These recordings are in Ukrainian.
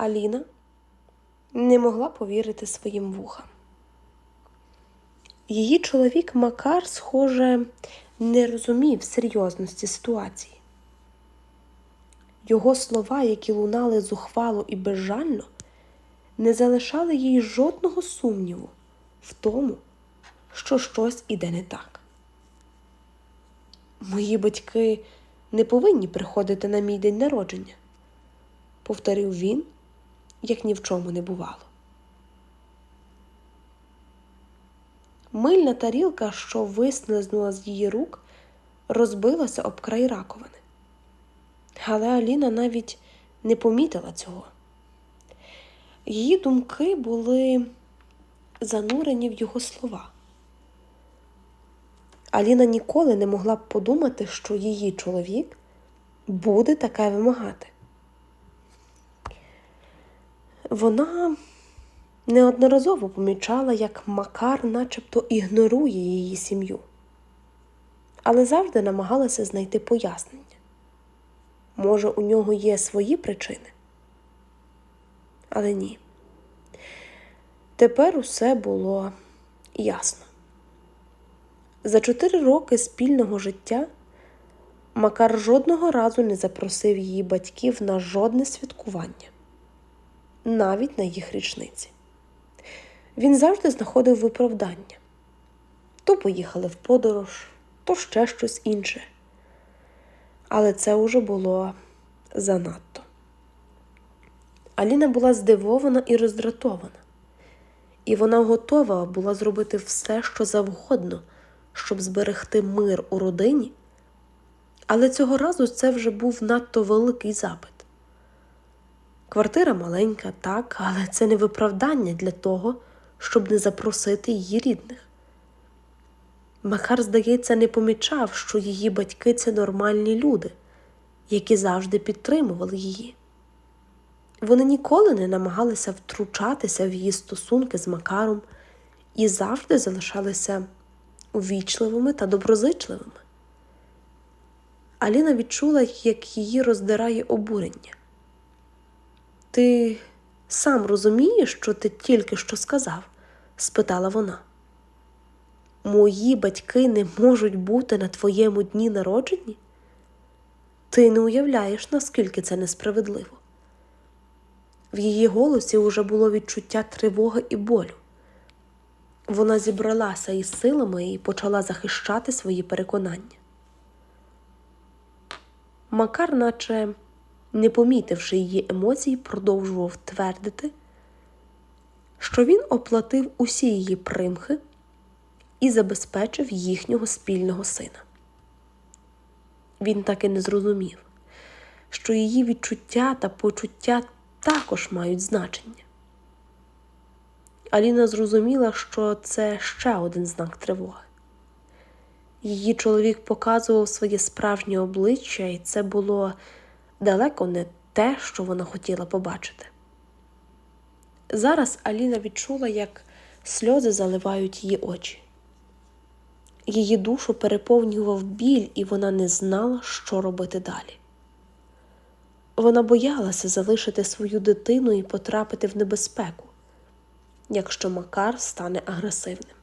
Аліна не могла повірити своїм вухам. Її чоловік Макар, схоже, не розумів серйозності ситуації. Його слова, які лунали зухвало і безжально, не залишали їй жодного сумніву в тому, що щось іде не так. Мої батьки не повинні приходити на мій день народження, повторив він, як ні в чому не бувало. Мильна тарілка, що вислизнула з її рук, розбилася об край раковини. Але Аліна навіть не помітила цього. Її думки були занурені в його слова. Аліна ніколи не могла б подумати, що її чоловік буде таке вимагати. Вона неодноразово помічала, як Макар начебто ігнорує її сім'ю, але завжди намагалася знайти пояснення. Може, у нього є свої причини? Але ні. Тепер усе було ясно. За чотири роки спільного життя Макар жодного разу не запросив її батьків на жодне святкування, навіть на їх річниці. Він завжди знаходив виправдання то поїхали в подорож, то ще щось інше. Але це уже було занадто. Аліна була здивована і роздратована, і вона готова була зробити все, що завгодно, щоб зберегти мир у родині, але цього разу це вже був надто великий запит. Квартира маленька, так, але це не виправдання для того, щоб не запросити її рідних. Макар, здається, не помічав, що її батьки це нормальні люди, які завжди підтримували її. Вони ніколи не намагалися втручатися в її стосунки з Макаром і завжди залишалися увічливими та доброзичливими. Аліна відчула, як її роздирає обурення. Ти сам розумієш, що ти тільки що сказав? спитала вона. Мої батьки не можуть бути на твоєму дні народженні? Ти не уявляєш, наскільки це несправедливо. В її голосі уже було відчуття тривоги і болю. Вона зібралася із силами і почала захищати свої переконання. Макар, наче не помітивши її емоцій, продовжував твердити, що він оплатив усі її примхи і забезпечив їхнього спільного сина. Він так і не зрозумів, що її відчуття та почуття також мають значення. Аліна зрозуміла, що це ще один знак тривоги. Її чоловік показував своє справжнє обличчя, і це було далеко не те, що вона хотіла побачити. Зараз Аліна відчула, як сльози заливають її очі. Її душу переповнював біль, і вона не знала, що робити далі. Вона боялася залишити свою дитину і потрапити в небезпеку, якщо Макар стане агресивним.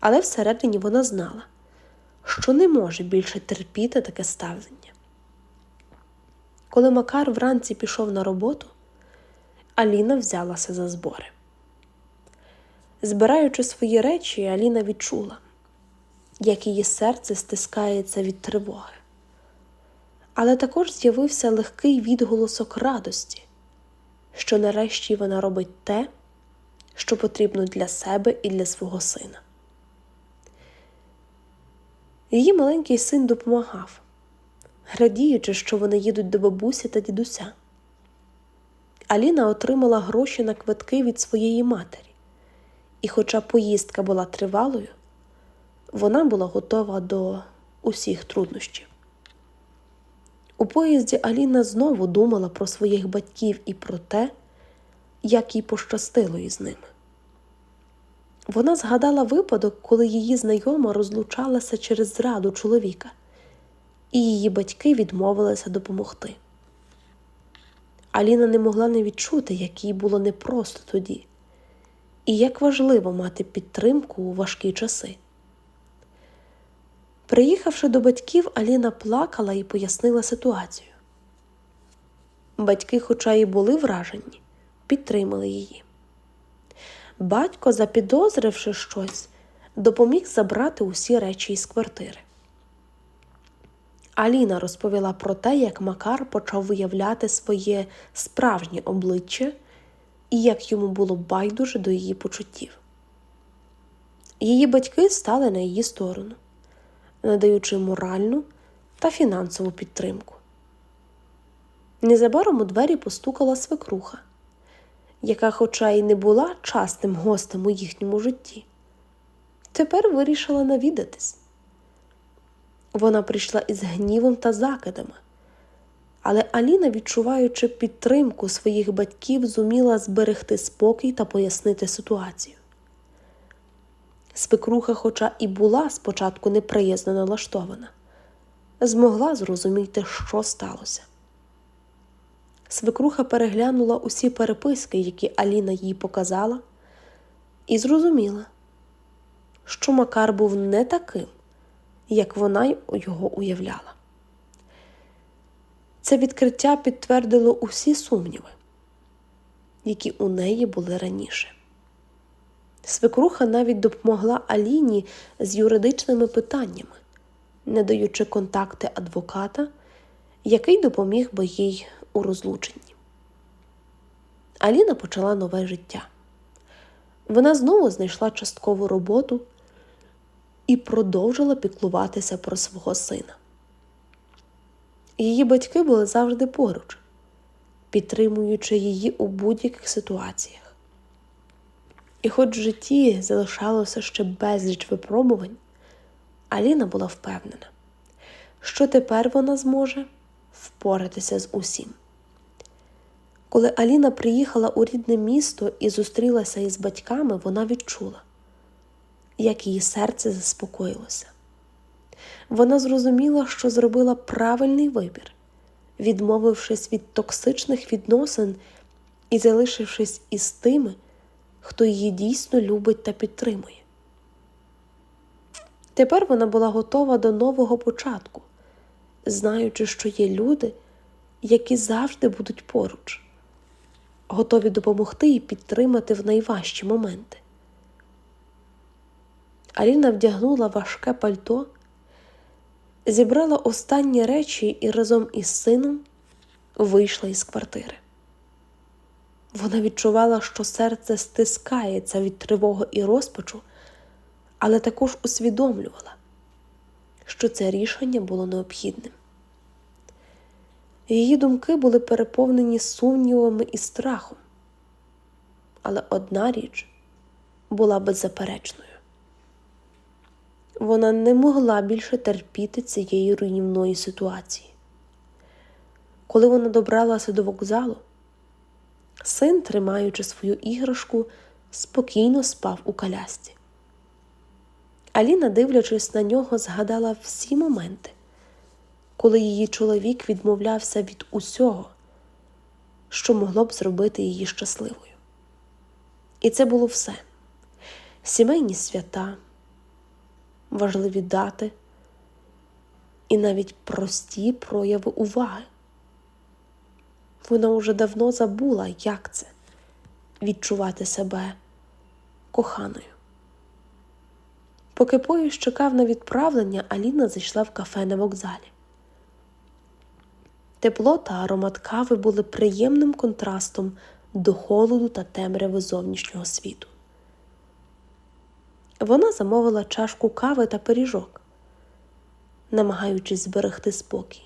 Але всередині вона знала, що не може більше терпіти таке ставлення. Коли Макар вранці пішов на роботу, Аліна взялася за збори. Збираючи свої речі, Аліна відчула, як її серце стискається від тривоги. Але також з'явився легкий відголосок радості, що нарешті вона робить те, що потрібно для себе і для свого сина. Її маленький син допомагав, радіючи, що вони їдуть до бабусі та дідуся. Аліна отримала гроші на квитки від своєї матері, і, хоча поїздка була тривалою, вона була готова до усіх труднощів. У поїзді Аліна знову думала про своїх батьків і про те, як їй пощастило із ними. Вона згадала випадок, коли її знайома розлучалася через зраду чоловіка, і її батьки відмовилися допомогти. Аліна не могла не відчути, як їй було непросто тоді, і як важливо мати підтримку у важкі часи. Приїхавши до батьків, Аліна плакала і пояснила ситуацію. Батьки, хоча й були вражені, підтримали її. Батько, запідозривши щось, допоміг забрати усі речі із квартири. Аліна розповіла про те, як Макар почав виявляти своє справжнє обличчя і як йому було байдуже до її почуттів. Її батьки стали на її сторону, надаючи моральну та фінансову підтримку. Незабаром у двері постукала свекруха, яка, хоча й не була частим гостем у їхньому житті, тепер вирішила навідатись. Вона прийшла із гнівом та закидами, але Аліна, відчуваючи підтримку своїх батьків, зуміла зберегти спокій та пояснити ситуацію. Свекруха, хоча і була спочатку неприязно налаштована, змогла зрозуміти, що сталося. Свекруха переглянула усі переписки, які Аліна їй показала, і зрозуміла, що Макар був не таким, як вона його уявляла. Це відкриття підтвердило усі сумніви, які у неї були раніше. Свекруха навіть допомогла Аліні з юридичними питаннями, не даючи контакти адвоката, який допоміг би їй у розлученні. Аліна почала нове життя. Вона знову знайшла часткову роботу і продовжила піклуватися про свого сина. Її батьки були завжди поруч, підтримуючи її у будь-яких ситуаціях. І хоч в житті залишалося ще безліч випробувань, Аліна була впевнена, що тепер вона зможе впоратися з усім. Коли Аліна приїхала у рідне місто і зустрілася із батьками, вона відчула, як її серце заспокоїлося. Вона зрозуміла, що зробила правильний вибір, відмовившись від токсичних відносин і залишившись із тими, хто її дійсно любить та підтримує. Тепер вона була готова до нового початку, знаючи, що є люди, які завжди будуть поруч, готові допомогти і підтримати в найважчі моменти. Аліна вдягнула важке пальто, зібрала останні речі і разом із сином вийшла із квартири. Вона відчувала, що серце стискається від тривоги і розпачу, але також усвідомлювала, що це рішення було необхідним. Її думки були переповнені сумнівами і страхом, але одна річ була беззаперечною. Вона не могла більше терпіти цієї руйнівної ситуації. Коли вона добралася до вокзалу, Син, тримаючи свою іграшку, спокійно спав у колясці. Аліна, дивлячись на нього, згадала всі моменти, коли її чоловік відмовлявся від усього, що могло б зробити її щасливою. І це було все: сімейні свята, важливі дати і навіть прості прояви уваги. Вона уже давно забула, як це відчувати себе коханою. Поки поїзд чекав на відправлення, Аліна зайшла в кафе на вокзалі. Тепло та аромат кави були приємним контрастом до холоду та темряви зовнішнього світу. Вона замовила чашку кави та пиріжок, намагаючись зберегти спокій.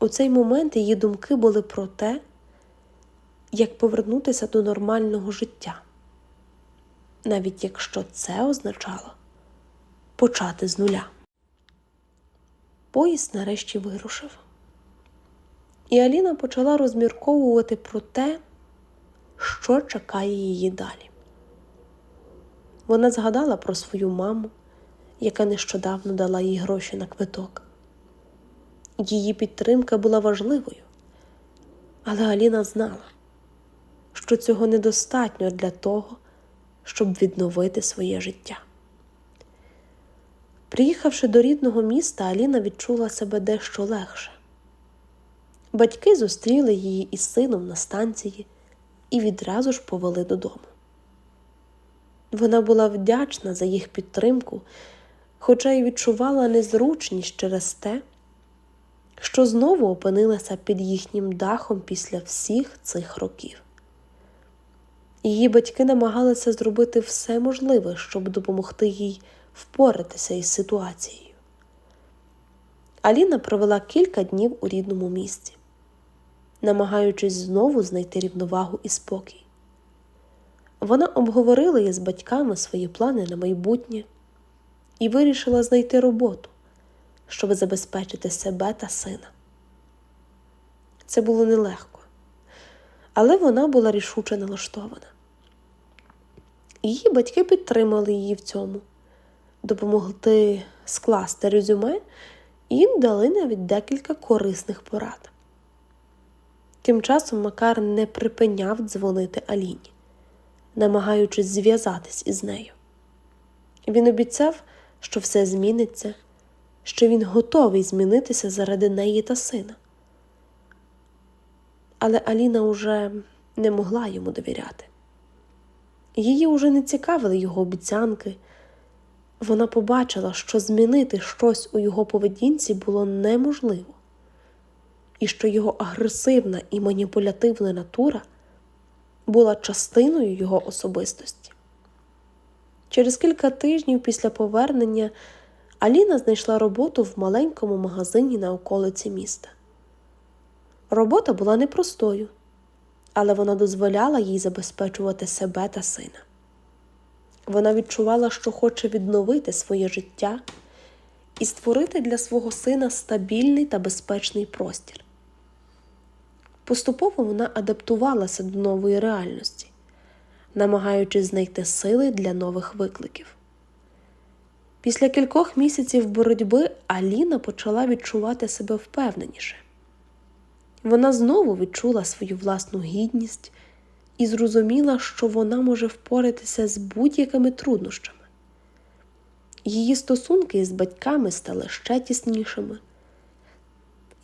У цей момент її думки були про те, як повернутися до нормального життя, навіть якщо це означало почати з нуля. Поїзд нарешті вирушив. І Аліна почала розмірковувати про те, що чекає її далі. Вона згадала про свою маму, яка нещодавно дала їй гроші на квиток. Її підтримка була важливою, Але Аліна знала, що цього недостатньо для того, щоб відновити своє життя. Приїхавши до рідного міста, Аліна відчула себе дещо легше. Батьки зустріли її із сином на станції і відразу ж повели додому. Вона була вдячна за їх підтримку, хоча й відчувала незручність через те, що знову опинилася під їхнім дахом після всіх цих років. Її батьки намагалися зробити все можливе, щоб допомогти їй впоратися із ситуацією. Аліна провела кілька днів у рідному місті, намагаючись знову знайти рівновагу і спокій. Вона обговорила із батьками свої плани на майбутнє і вирішила знайти роботу, щоб забезпечити себе та сина. Це було нелегко, але вона була рішуче налаштована. Її батьки підтримали її в цьому, допомогли скласти резюме і дали навіть декілька корисних порад. Тим часом Макар не припиняв дзвонити Аліні, намагаючись зв'язатись із нею. Він обіцяв, що все зміниться, що він готовий змінитися заради неї та сина. Але Аліна уже не могла йому довіряти. Її уже не цікавили його обіцянки. Вона побачила, що змінити щось у його поведінці було неможливо, і що його агресивна і маніпулятивна натура була частиною його особистості. Через кілька тижнів після повернення Аліна знайшла роботу в маленькому магазині на околиці міста. Робота була непростою, але вона дозволяла їй забезпечувати себе та сина. Вона відчувала, що хоче відновити своє життя і створити для свого сина стабільний та безпечний простір. Поступово вона адаптувалася до нової реальності, намагаючись знайти сили для нових викликів. Після кількох місяців боротьби Аліна почала відчувати себе впевненіше. Вона знову відчула свою власну гідність і зрозуміла, що вона може впоратися з будь-якими труднощами. Її стосунки з батьками стали ще тіснішими,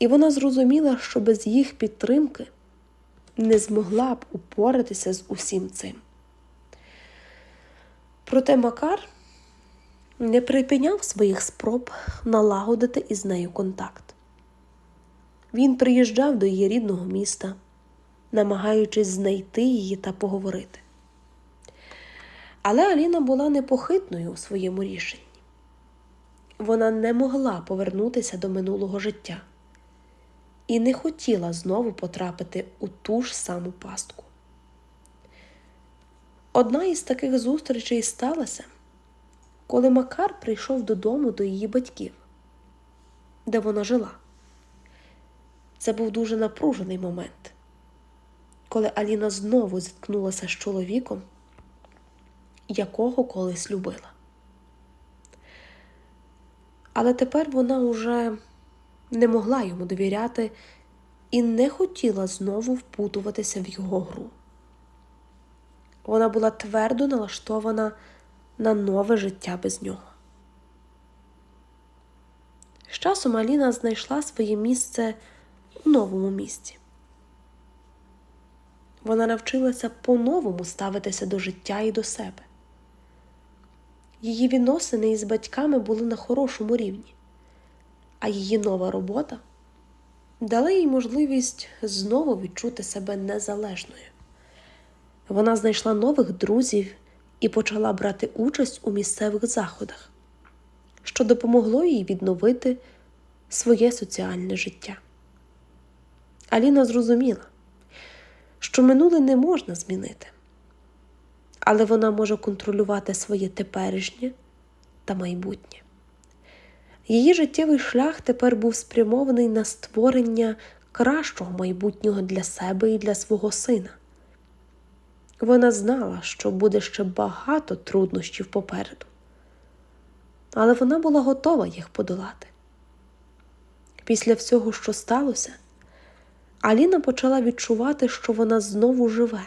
і вона зрозуміла, що без їх підтримки не змогла б упоратися з усім цим. Проте Макар не припиняв своїх спроб налагодити із нею контакт. Він приїжджав до її рідного міста, намагаючись знайти її та поговорити. Але Аліна була непохитною у своєму рішенні. Вона не могла повернутися до минулого життя і не хотіла знову потрапити у ту ж саму пастку. Одна із таких зустрічей сталася, коли Макар прийшов додому до її батьків, де вона жила. Це був дуже напружений момент, коли Аліна знову зіткнулася з чоловіком, якого колись любила. Але тепер вона уже не могла йому довіряти і не хотіла знову впутуватися в його гру. Вона була твердо налаштована на нове життя без нього. З часом Аліна знайшла своє місце у новому місці. Вона навчилася по-новому ставитися до життя і до себе. Її відносини із батьками були на хорошому рівні, а її нова робота дала їй можливість знову відчути себе незалежною. Вона знайшла нових друзів і почала брати участь у місцевих заходах, що допомогло їй відновити своє соціальне життя. Аліна зрозуміла, що минуле не можна змінити, але вона може контролювати своє теперішнє та майбутнє. Її життєвий шлях тепер був спрямований на створення кращого майбутнього для себе і для свого сина. Вона знала, що буде ще багато труднощів попереду, але вона була готова їх подолати. Після всього, що сталося, Аліна почала відчувати, що вона знову живе.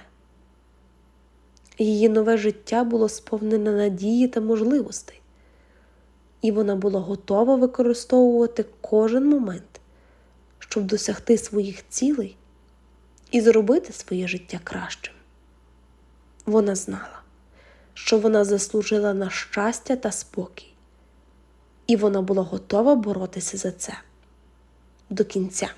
Її нове життя було сповнене надії та можливостей, і вона була готова використовувати кожен момент, щоб досягти своїх цілей і зробити своє життя кращим. Вона знала, що вона заслужила на щастя та спокій, і вона була готова боротися за це до кінця.